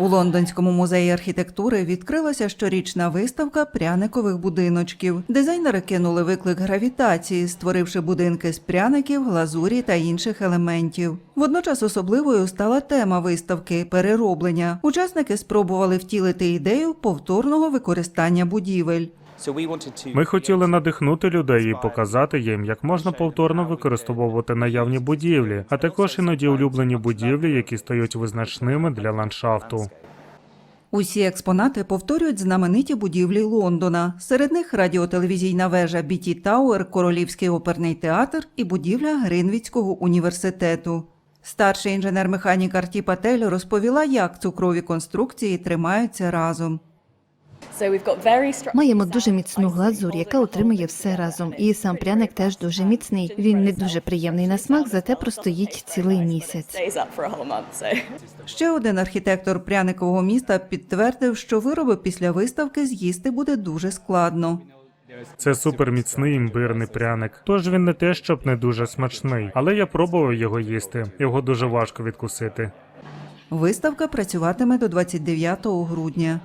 У лондонському музеї архітектури відкрилася щорічна виставка пряникових будиночків. Дизайнери кинули виклик гравітації, створивши будинки з пряників, глазурі та інших елементів. Водночас особливою стала тема виставки перероблення. Учасники спробували втілити ідею повторного використання будівель. Ми хотіли надихнути людей і показати їм, як можна повторно використовувати наявні будівлі, а також іноді улюблені будівлі, які стають визначними для ландшафту. Усі експонати повторюють знамениті будівлі Лондона. Серед них радіотелевізійна вежа Біті Тауер, Королівський оперний театр і будівля Гринвіцького університету. Старший інженер-механік Арті Патель розповіла, як цукрові конструкції тримаються разом. Маємо дуже міцну глазурь, яка утримує все разом. І сам пряник теж дуже міцний. Він не дуже приємний на смак, зате простоїть цілий місяць. Ще один архітектор пряникового міста підтвердив, що вироби після виставки з'їсти буде дуже складно. Це суперміцний імбирний пряник. Тож він не те, щоб не дуже смачний, але я пробував його їсти. Його дуже важко відкусити. Виставка працюватиме до 29 грудня.